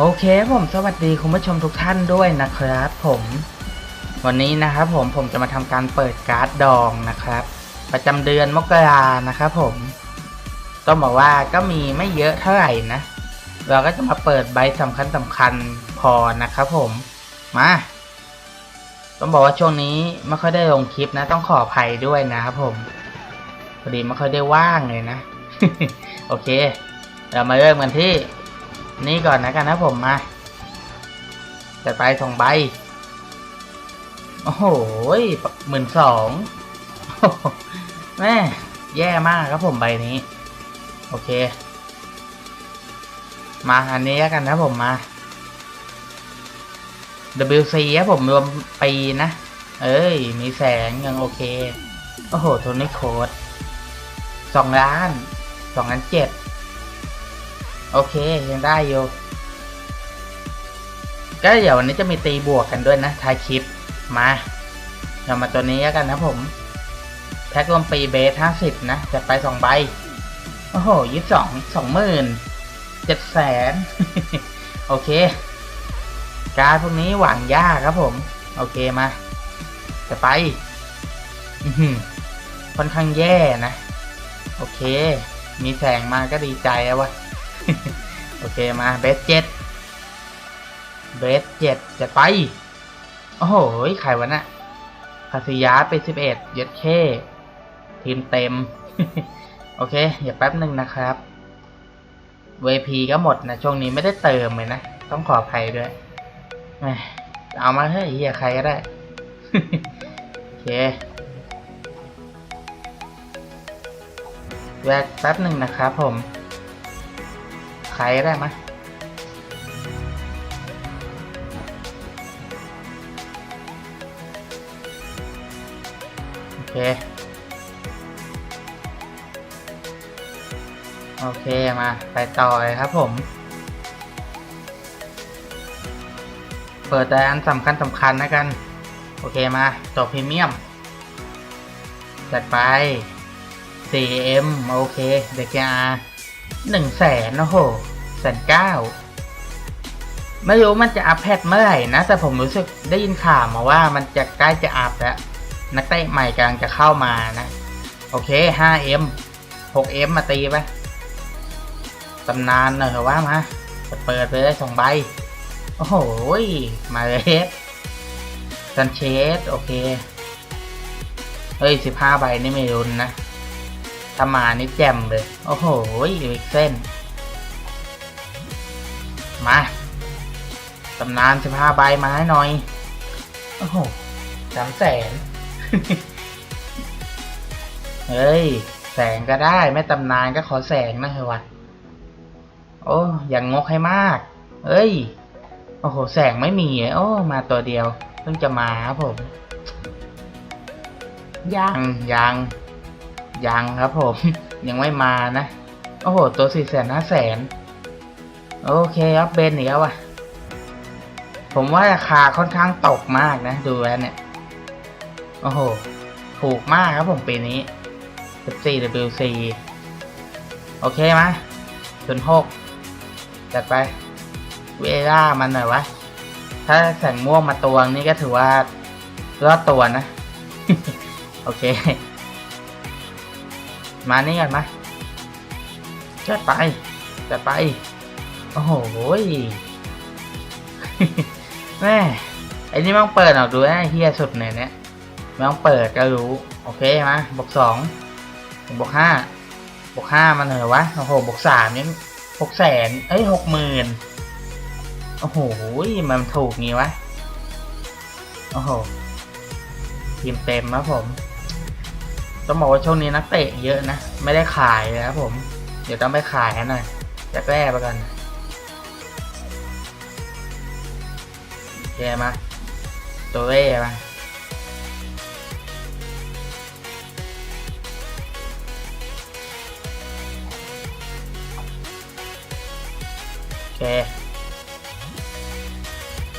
โอเคผมสวัสดีคุณผู้ชมทุกท่านด้วยนะครับผมวันนี้นะครับผมผมจะมาทำการเปิดการ์ดดองนะครับ ประจำเดือนมกรานะครับผมต้องบอกว่าก็มีไม่เยอะเท่าไหร่นะ เราก็จะมาเปิดใบสำคัญสำคัญพอนะครับผมมาต้องบอกว่าช่วงนี้ไม่ค่อยได้ลงคลิปนะ ต้องขออภัยด้วยนะครับผมพอดีไม่ค่อยได้ว่างเลยนะ โอเค เรามาเริ่มกันที่ นี่ก่อนนะกันนะผมมาจัดไปสองใบ โอ้โหหมื่นสองแม่แย่มากครับผมใบนี้ โอเค มาอันนี้กันนะผมมา WC ครับผมรวมปีนะ เอ้ย มีแสงยังโอเค โอ้โหโทนี่โคดสองล้านสองล้านเจ็ด โอเคยังได้อยู่ก็เดี๋ยววันนี้จะมีตีบวกกันด้วยนะท้ายคลิปมาเรามาตัวนี้แล้วกันนะผม แพ็ครวมปีเบสห้าสิบนะจะไปสองใบ โอ้โหยี่สิบสองสองหมื่นเจ็ดแสนโอเค การพวกนี้หวานยากครับผม โอเคมาจะไปค่อนข้างแย่นะ โอเค มีแสงมาก็ดีใจแล้ววะ โอเคมาเบสเจ็ดเบสเจ็ดจะไป โอ้โหใครวะน่ะคาซิยาไปสิบเอ็ดเย็ดเคทีมเต็ม โอเค อย่าแป๊บหนึ่งนะครับ VP ก็หมดนะ ช่วงนี้ไม่ได้เติมเลยนะ ต้องขออภัยด้วยเอามาเฮ้เฮียใครก็ได้ โอเคแวกแป๊บหนึ่งนะครับผม ใครได้มโอเค โอเค มา ไปต่อเลยครับผม เปิดแต่อันสำคัญสำคัญนะกัน โอเค มา ตัวพรีเมียม จัดไป 4M โอเคเดกอา หนึ่งแสนโอ้โหแสนเก้าไม่รู้มันจะอัพแพทเมื่อไหร่นะ แต่ผมรู้สึกได้ยินข่าวมาว่ามันจะใกล้จะอัพแล้ว นักเตะใหม่กำลังจะเข้ามานะ โอเค 5M 6M มาตีไปตำนานหน่อยเถอะว่ามาจะเปิดไปได้สองใบ โอ้โห มาเลยซันเชสโอเค เฮ้ยสิบห้าใบนี่ไม่รุนนะ ถ้ามานี่แจ่มเลย โอ้โหอีกเส้น มาตำนานสิบห้าใบมาให้หน่อย โอ้โหสามแสน เฮ้ย แสงก็ได้ ไม่ตำนานก็ขอแสงนะเฮ้ยวะโอ้อย่างงกให้มาก เอ้ย โอ้โห แสงไม่มีโอ้ มาตัวเดียว เพิ่งจะมาครับผม ยังยัง ยังครับผม ยังไม่มานะ โอ้โห ตัวสี่แสนห้าแสนโอเคครับเบนอีกแล้ววะผมว่าราคาค่อนข้างตกมากนะ ดูแล้วเนี่ย โอ้โห ถูกมากครับผมปีนี้ 14 WC โอเคไหมศูนย์หกจัดไป เวล่ามันหน่อยวะ ถ้าแสงม่วงมาตัวนี่ก็ถือว่ารอดตัวนะ โอเค มานี่กันมาจัดไปจัดไป โอ้โหแม่ไอ้นี่มันเปิดออกดูนะเฮียสุดเนี่ยเนี่ยม่ต้องเปิดก็รู้ โอเคมาบวกสองบวกห้าบวกห้ามันเหรอวะโอ้โหบวกสามนี่หกแสนเอ้ยหกหมื่นโอ้โหมันถูกงี้วะ โอ้โหทีมเต็มครับผม ต้องบอกว่าช่วงนี้นักเตะเยอะนะ ไม่ได้ขายเลยครับผม เดี๋ยวต้องไปขายหน่อยจะแก้ไปกันโอเคมาตัวเร่มาโอเค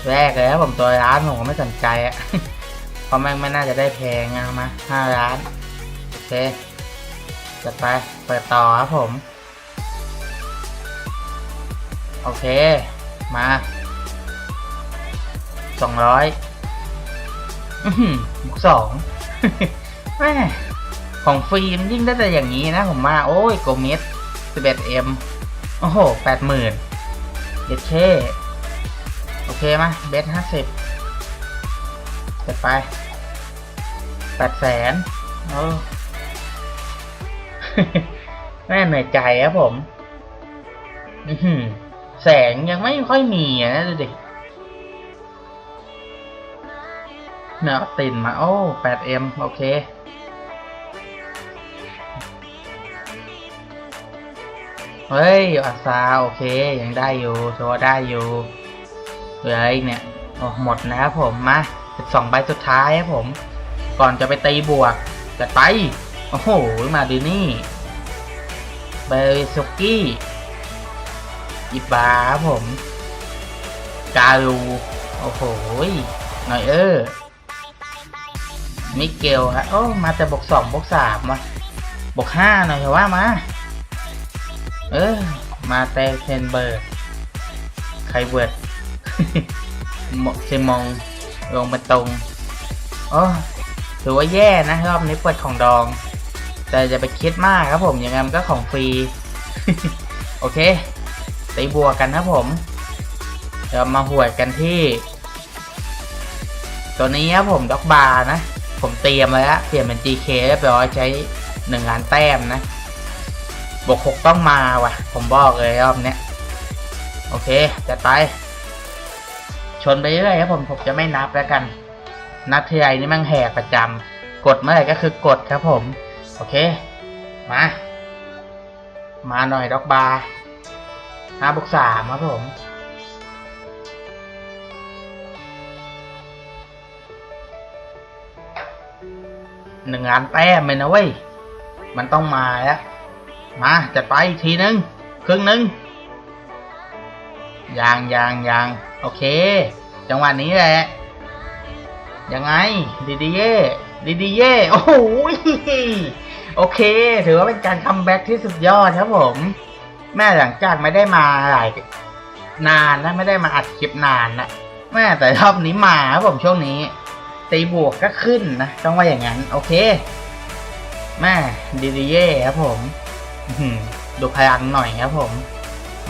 แรกเลยครับผมตัวร้านผมก็ไม่สนใจอะเพราะแม่งไม่น่าจะได้แพงอะมาห้าล้าน เคจัดไป เปิดต่อครับผม โอเค มาสองร้อยอือหือบุกสองแม่ของฟรีมยิ่งได้แต่อย่างนี้นะผมมา โอ้ย โกเมสสิบเอ็ดเอ็มโอ้โหแปดหมื่นเด็ดเช่โอเคมาเบสห้าสิบจะไปแปดแสนโอ้ แม่เหนื่อยใจครับผมแสงยังไม่ค่อยมีอะนะดูดิเนื้อตินมา โอ้ 8M โอเค เฮ้ยอาซาโอเค ยังได้อยู่โชว์ได้อยู่เหลืออีกเนี่ยโอ้หมดนะครับผม มา 12 ใบสุดท้ายครับผม ก่อนจะไปตีบวกจัดไป โอ้โห มาดูนี่เบลซุกี้อิบาผม กาลูโอ้โหหน่อยเออมิเกลฮะโอ้มาแต่บวกสองบวกสามวะบวกห้าหน่อยเถอะว่ามา เออ มาแต่เทนเบิร์ดไคเวิร์ดเซมองลงมาตรง โอ้ถือว่าแย่นะรอบนี้เปิดของดอง แต่จะไปคิดมากครับผมยังไงมันก็ของฟรี โอเคตีบวกกันครับผมเดี๋ยวมาหวดกันที่ ตัวนี้ครับผมด็อกบาร์นะ ผมเตรียมไว้แล้ว เปลี่ยนเป็น GK เรียบร้อยใช้หนึ่งล้านแต้มนะบวกหกต้องมาว่ะ ผมบอกเลยรอบเนี้ยโอเคจัดไป ชนไปเรื่อยครับผมผมจะไม่นับแล้วกัน นับทีไรนี่มันแหกประจำกดเมื่อไหร่ก็คือกดครับผม โอเค มา มาหน่อยด็อกบาร์ห้าบวกสามครับผม หนึ่งล้านแต้มเลยนะเว้ย มันต้องมาแล้ว มาจัดไปอีกทีนึง ครึ่งนึงยางยางยางโอเค จังหวะนี้แหละ ยังไง ดีดีเย่ดีดีเย่โอ้โห โอเค ถือว่าเป็นการคัมแบ็กที่สุดยอดครับผม แม่หลังจากไม่ได้มาหลายนานนะไม่ได้มาอัดคลิปนานนะแม่แต่รอบนี้มาครับผมช่วงนี้ตีบวกก็ขึ้นนะต้องว่าอย่างนั้น โอเค แม่ดีดีเย่ครับผมดูพลังหน่อยครับผม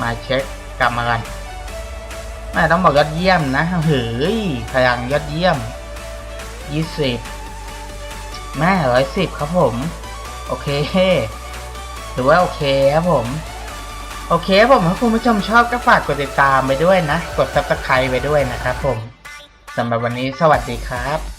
มาเช็คกลับมากันแม่ต้องบอกยอดเยี่ยมนะเฮ้ยพลังยอดเยี่ยมยี่สิบแม่ร้อยสิบครับผม โอเคถือว่าโอเคครับผม โอเคครับผมถ้าคุณผู้ชมชอบก็ฝากกดติดตามไปด้วยนะ กดซับสไคร b e ไปด้วยนะครับผมสำหรับวันนี้สวัสดีครับ